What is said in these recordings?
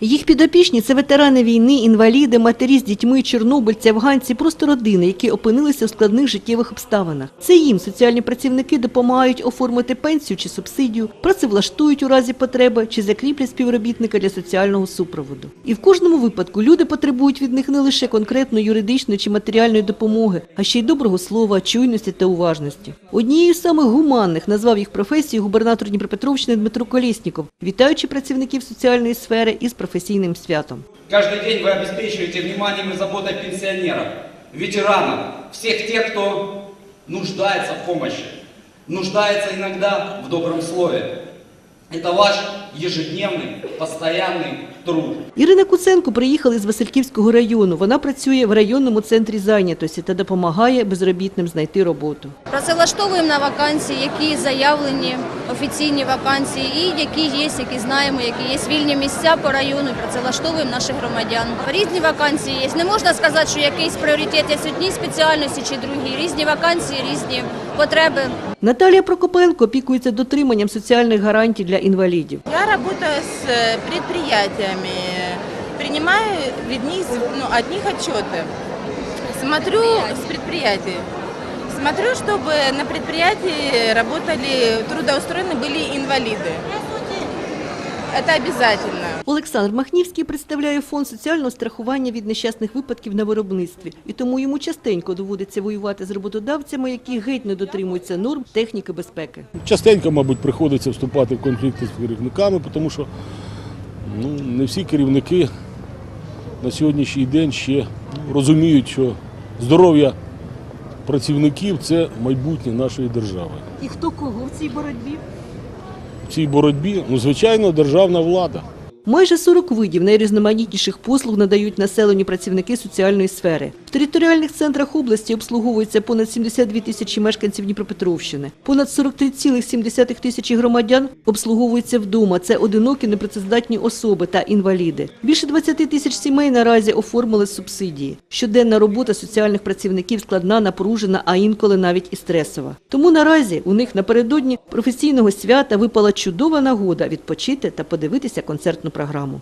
Їх підопічні це ветерани війни, інваліди, матері з дітьми, чорнобильці, афганці, просто родини, які опинилися в складних життєвих обставинах. Це їм соціальні працівники допомагають оформити пенсію чи субсидію, працевлаштують у разі потреби чи закріплять співробітника для соціального супроводу. І в кожному випадку люди потребують від них не лише конкретної юридичної чи матеріальної допомоги, а ще й доброго слова, чуйності та уважності. Однією з самих гуманних назвав їх професію губернатор Дніпропетровщини Дмитро Колєсніков, вітаючи працівників соціальної сфери із професійним святом. Каждый день вы обеспечиваете вниманием и заботой пенсионеров, ветеранов, всех тех, кто нуждается в помощи, нуждается иногда в добром слове. Это ваш ежедневный, постоянный. Труд. Ірина Куценко приїхала з Васильківського району. Вона працює в районному центрі зайнятості та допомагає безробітним знайти роботу. Працевлаштовуємо на вакансії, які заявлені, офіційні вакансії, і які є, які знаємо, які є вільні місця по району. Працевлаштовуємо наших громадян. Різні вакансії є. Не можна сказати, що якийсь пріоритет є одній спеціальності чи другій. Різні вакансії, різні потреби. Наталія Прокопенко опікується дотриманням соціальних гарантій для інвалідів. Я работаю с э, предприятиями, принимаю від них, ну, от них отчеты. Смотрю с предприятий. Смотрю, чтобы на предприятии работали, трудоустроены были инвалиды. Это обязательно. Олександр Махнівський представляє фонд соціального страхування від нещасних випадків на виробництві, і тому йому частенько доводиться воювати з роботодавцями, які геть не дотримуються норм техніки безпеки. Частенько, мабуть, приходиться вступати в конфлікти з керівниками, тому що ну, не всі керівники на сьогоднішній день ще розуміють, що здоров'я працівників це майбутнє нашої держави. І хто кого в цій боротьбі? В цій боротьбі, ну, звичайно, державна влада. Майже 40 видів найрізноманітніших послуг надають населенню працівники соціальної сфери. В територіальних центрах області обслуговується понад 72 тисячі мешканців Дніпропетровщини. Понад 43,7 тисячі громадян обслуговуються вдома. Це одинокі непрацездатні особи та інваліди. Більше 20 тисяч сімей наразі оформили субсидії. Щоденна робота соціальних працівників складна, напружена, а інколи навіть і стресова. Тому наразі у них напередодні професійного свята випала чудова нагода відпочити та подивитися концертну програму.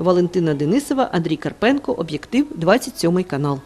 Валентина Денисова, Андрій Карпенко, об'єктив 27 канал.